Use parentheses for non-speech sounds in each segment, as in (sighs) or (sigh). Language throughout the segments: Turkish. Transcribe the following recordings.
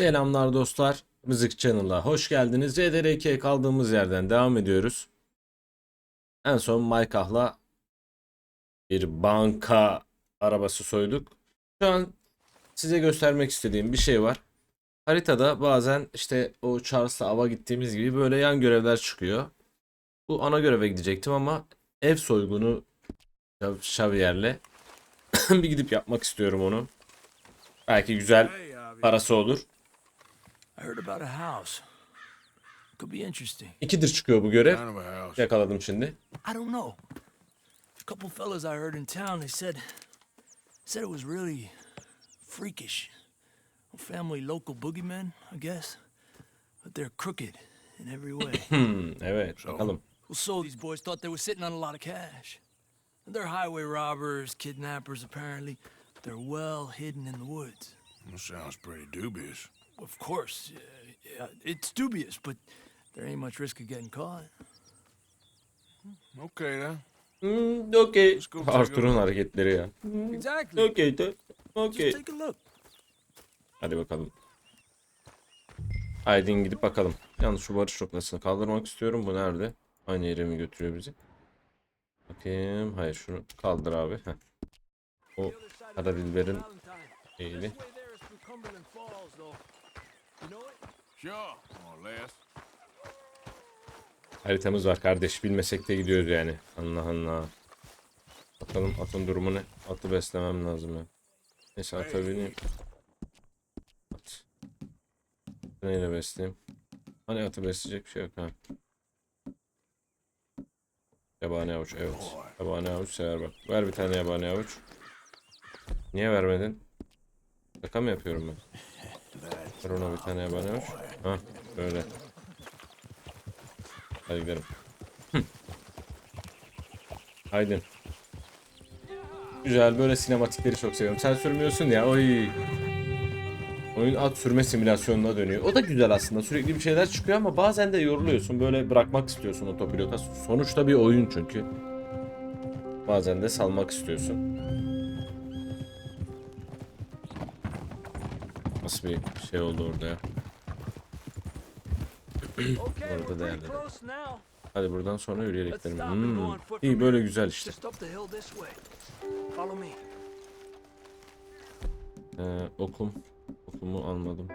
Selamlar dostlar. Müzik Channel'a hoş geldiniz. CDR2'ye kaldığımız yerden devam ediyoruz. En son Maykah'la bir banka arabası soyduk. Şu an size göstermek istediğim bir şey var. Haritada bazen işte o Charles'la ava gittiğimiz gibi böyle yan görevler çıkıyor. Bu ana göreve gidecektim ama ev soygunu Xavier'le (coughs) bir gidip yapmak istiyorum onu. Belki güzel parası olur. I heard about a house. Could be interesting. İkidir çıkıyor bu görev. Kind of a house. Yakaladım şimdi. I don't know. A couple fellas I heard in town, they said said it was really freakish. A family local boogeymen, I guess. But they're crooked in every way. (laughs) Hmm, evet bakalım. well, so these boys thought they were sitting on a lot of cash. They're highway robbers, kidnappers, apparently. They're well hidden in the woods. That sounds pretty dubious. Of course, uh, yeah, it's dubious, but there ain't much risk of getting caught. Okay then. Hmm, okey. Let's go take a Arthur'un look. hareketleri ya. Exactly. Okey de. Okey. Just take a look. Hadi bakalım. Haydi gidip bakalım. Yalnız şu barış noktasını kaldırmak istiyorum. Bu nerede? Aynı yere mi götürüyor bizi? Bakayım. Hayır şunu kaldır abi. Heh. O Karadilber'in eğili. Sure. More or less. Haritamız var kardeş. Bilmesek de gidiyoruz yani. Allah Allah. Bakalım atın durumu ne? Atı beslemem lazım ya. Neyse ata bineyim. At. Neyle besleyeyim? Hani atı besleyecek bir şey yok ha. Yabani avuç evet. Yabani avuç sever bak. Ver bir tane yabani avuç. Niye vermedin? Şaka mı yapıyorum ben? Ver ona bir tane yabani avuç. Ha böyle. Hadi gidelim. Haydi. Güzel böyle sinematikleri çok seviyorum. Sen sürmüyorsun ya. Oy. Oyun at sürme simülasyonuna dönüyor. O da güzel aslında. Sürekli bir şeyler çıkıyor ama bazen de yoruluyorsun. Böyle bırakmak istiyorsun otopilota. Sonuçta bir oyun çünkü. Bazen de salmak istiyorsun. Nasıl bir şey oldu orada ya? Orada değerli. Hadi buradan sonra yürüyerek gidelim. Hmm. İyi böyle güzel işte. Ee, okum. Okumu almadım.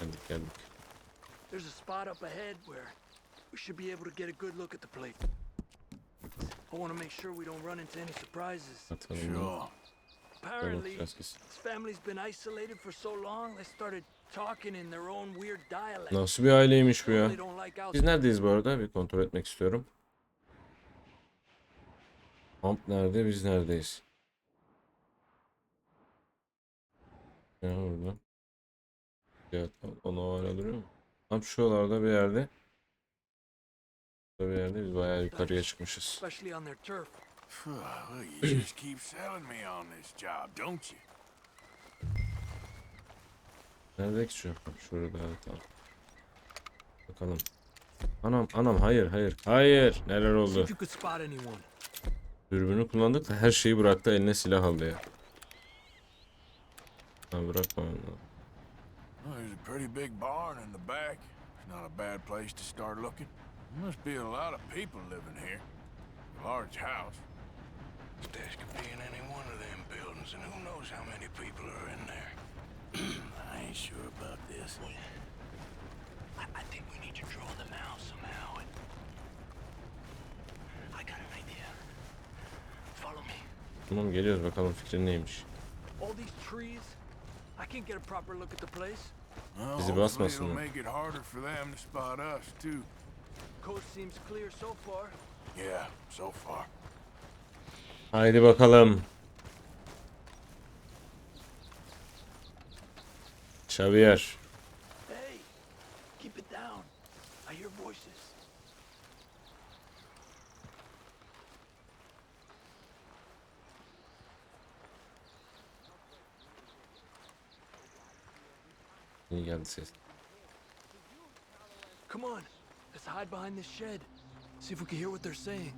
Geldik geldik. There's a spot up ahead where we should be able to get a good look at the place. I want to make sure we don't run into any surprises. Atalım. Sure. Apparently, kesin. this family's been isolated for so long they started talking in their own weird dialect. Nasıl bir aileymiş bu ya? They don't like Biz neredeyiz bu arada? Bir kontrol etmek istiyorum. Kamp nerede? Biz neredeyiz? Ya orada. Evet, onu hala duruyor mu? Tam şuralarda bir yerde. Burada bir yerde biz bayağı yukarıya çıkmışız. especially on their turf. Phew, (sighs) well, you just keep selling me on this job, don't you? Nerede ki şu? Şurada evet, tamam. Bakalım. Anam anam hayır hayır hayır neler oldu? Dürbünü kullandık da her şeyi bıraktı eline silah aldı ya. Ha bırakma onu. Well, there's a pretty big barn in the back. It's not a bad place to start looking. There must be a lot of people living here. A large house. This could be in any one of them buildings, and who knows how many people are in there. (clears throat) I ain't sure about this. I, I think we need to draw them out somehow. And I got an idea. Follow me. Tamam geliyoruz bakalım fikrin neymiş. All these trees. I can't get a proper look at the place. Well, Bizi hopefully basmasınlar. it'll make it harder for them to spot us, too. Coast seems clear so far. Yeah, so far. Haydi bakalım. Xavier. Hey, keep it down. I hear voices. İyi geldi ses. Come on, let's hide behind this shed. See if we can hear what they're saying.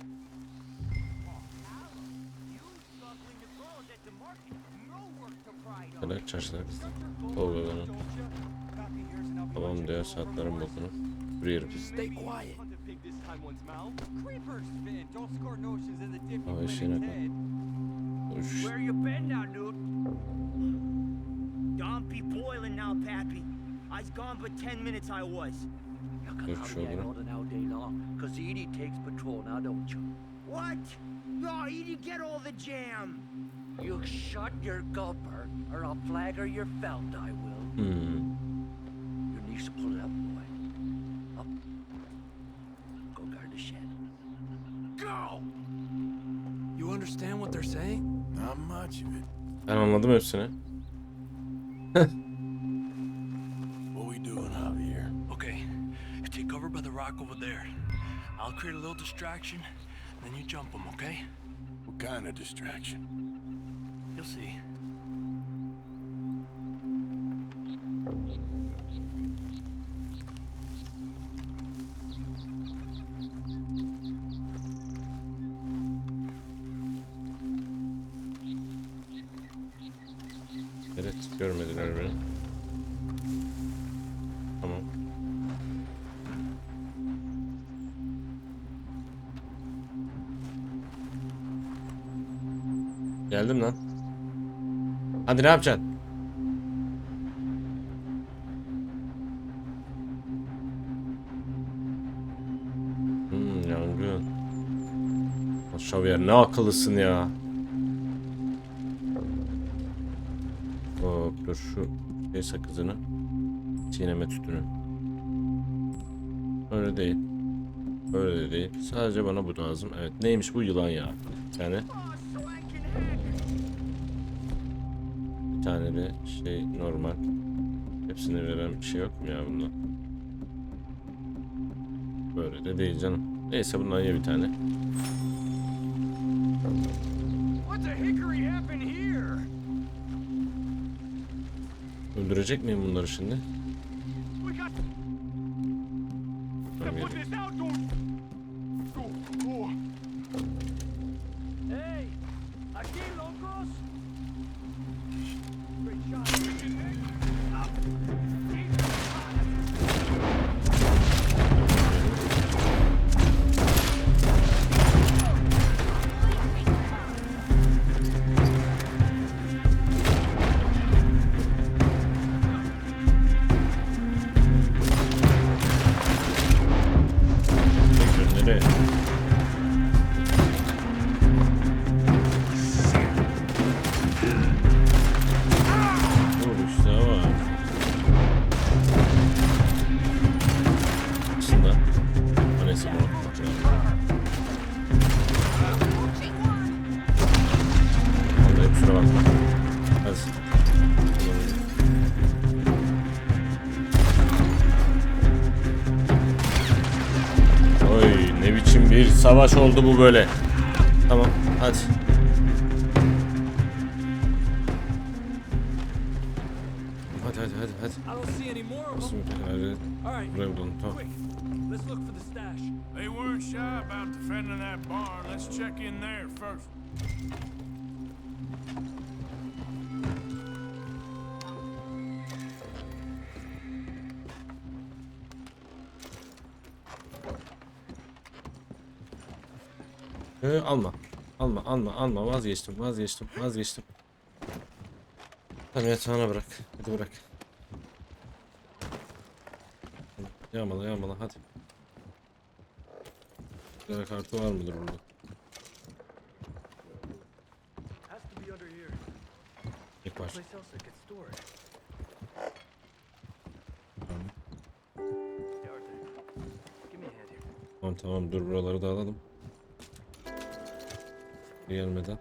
Kadar çarşılar. Tolgaların. Tamam diyor saatlerin bokunu. Yürüyelim. Stay quiet. Hava işine kal. Uş. Where you been now, dude? Don't be boiling now, Pappy. I was gone but 10 minutes I was. Edie don't you? What? No, didn't get all the jam. You shut your gulper, or I'll flagger your felt, I will. Hmm. Your niece will pull it up, boy. Up. Go guard the shed. Go! You understand what they're saying? Not much of it. Ben anladım hepsini. (laughs) rock over there. I'll create a little distraction, then you jump them, okay? What kind of distraction? You'll see. Evet görmediler beni. Geldim lan. Hadi ne yapacaksın? Hmm, yangın. Şavier ne akıllısın ya. Hop dur şu şey sakızını. Çiğneme tütünü. Öyle değil. Öyle de değil. Sadece bana bu lazım. Evet neymiş bu yılan ya. Bir Bir tane de şey normal. Hepsini veren bir şey yok mu ya bunda? Böyle de değil canım. Neyse bundan ye bir tane. Öldürecek miyim bunları şimdi? Savaş oldu bu böyle. Tamam hadi. Hadi hadi hadi hadi. Nasıl bir Buraya bulalım tamam. Let's look for the stash. They weren't shy about defending that barn. Let's check in there first. Ee, alma. Alma alma alma vazgeçtim vazgeçtim vazgeçtim. Tamam yatağına bırak. Hadi bırak. Yağmala yağmala hadi. Güzel kartı var mıdır burada? İlk var. Tamam tamam dur buraları da alalım. Gelmeden.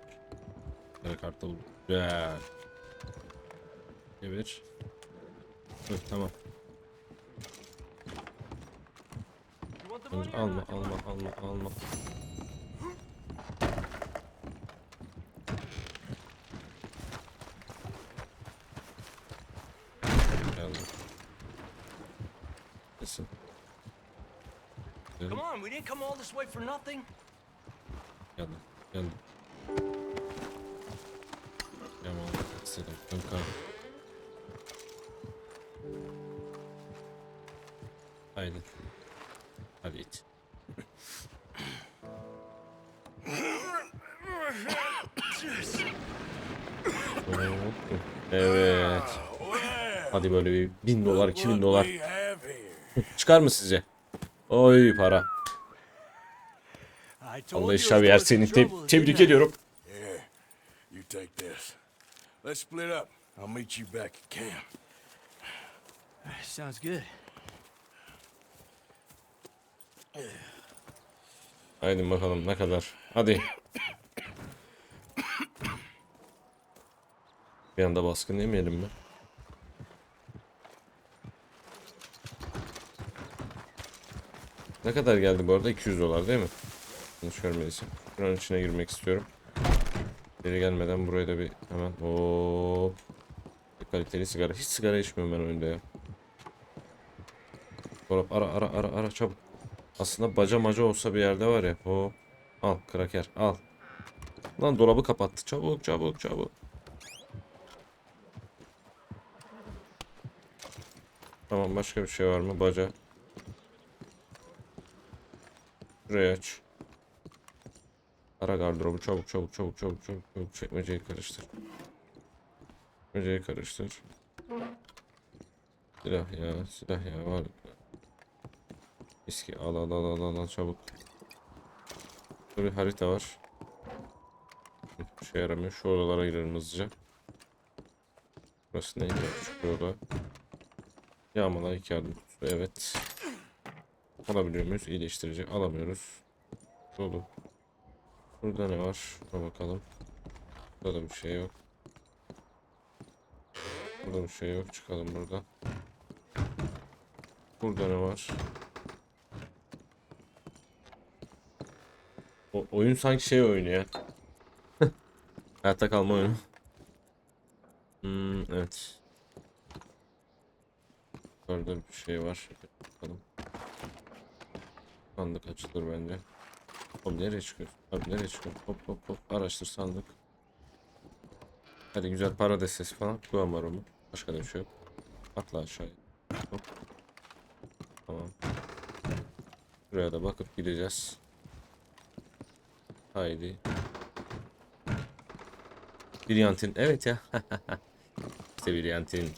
Kara kartı buldum. Güzel. Çevir. Dur tamam. Önce alma alma alma alma. Kesin. Come on, on, we didn't come all this way for nothing. Geldim. İstedim. Kanka. Haydi. Hadi it. (coughs) evet. Hadi böyle bir bin dolar, iki bin dolar. Çıkar mı sizce? Oy para. I told Vallahi you I was Xavier going seni through te- tebrik ediyorum. Take this. Let's split up. I'll meet you back at camp. Sounds good. Haydi bakalım ne kadar. Hadi. Bir anda baskın yemeyelim mi? Ne kadar geldi bu arada? 200 dolar değil mi? Yanlış görmediysem. Şuranın içine girmek istiyorum. Geri gelmeden buraya da bir hemen hop. Kaliteli sigara. Hiç sigara içmiyorum ben oyunda ya. Hop ara ara ara ara çabuk. Aslında baca maca olsa bir yerde var ya. Hop. Al kraker al. Lan dolabı kapattı. Çabuk çabuk çabuk. Tamam başka bir şey var mı? Baca. Şurayı aç. Ara gardırobu çabuk çabuk çabuk çabuk çabuk çabuk çekmeceyi karıştır. Çekmeceyi karıştır. Silah ya silah ya var. Eski al al al al al, çabuk. Burada bir harita var. Bir şey yaramıyor. Şu odalara girelim hızlıca. Burası neydi? Küçük bir oda. Yağmala iki kutusu. Evet. Alabiliyor muyuz? İyileştirici. Alamıyoruz. Dolu. Burada ne var? Şuna bakalım. Burada da bir şey yok. Burada bir şey yok. Çıkalım buradan. Burada ne var? O oyun sanki şey oyunu ya. (laughs) Hayatta kalma oyunu. Hmm, evet. Orada bir şey var. Bakalım. Sandık açılır bence. Oğlum nereye çıkıyorsun? Abi nereye çıkıyorsun? Hop hop hop. Araştır sandık. Hadi güzel para destesi falan. Güven var mı? Başka bir şey yok. Atla aşağıya. Hop. Tamam. Buraya da bakıp gideceğiz. Haydi. Brilliant'in. Evet ya. (laughs) işte Brilliant'in.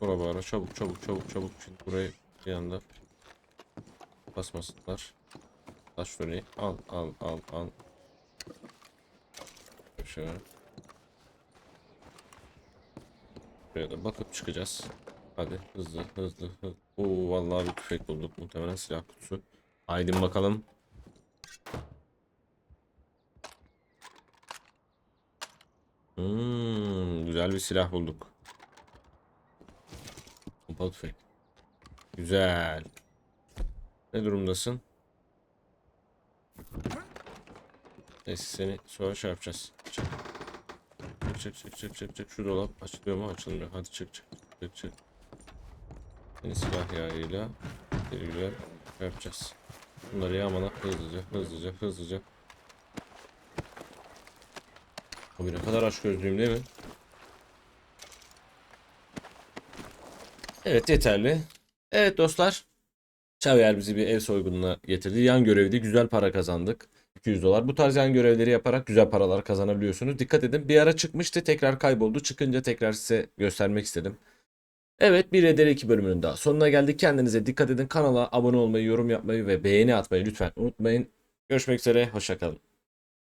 Bura bara çabuk çabuk çabuk çabuk. Şimdi burayı bir anda basmasınlar. Taş şurayı. Al al al al. Şöyle. Buraya da bakıp çıkacağız. Hadi hızlı hızlı hızlı. Oo vallahi bir tüfek bulduk muhtemelen silah kutusu. Haydi bakalım. Hmm, güzel bir silah bulduk. Pompalı tüfek. Güzel. Ne durumdasın? Neyse seni sonra şey yapacağız. Çık. Çık çık çık çık çık. Şu dolap açılıyor mu? Açılmıyor. Hadi çık çık. Çık çık. Yeni silah yağıyla güzel şey yapacağız. Bunları yağmala hızlıca hızlıca hızlıca. Abi ne kadar aç gözlüyüm değil mi? Evet yeterli. Evet dostlar. Xavier bizi bir ev soygununa getirdi. Yan görevde güzel para kazandık. 200 dolar. Bu tarz yan görevleri yaparak güzel paralar kazanabiliyorsunuz. Dikkat edin. Bir ara çıkmıştı. Tekrar kayboldu. Çıkınca tekrar size göstermek istedim. Evet bir Eder 2 bölümünün daha sonuna geldik. Kendinize dikkat edin. Kanala abone olmayı, yorum yapmayı ve beğeni atmayı lütfen unutmayın. Görüşmek üzere. Hoşçakalın.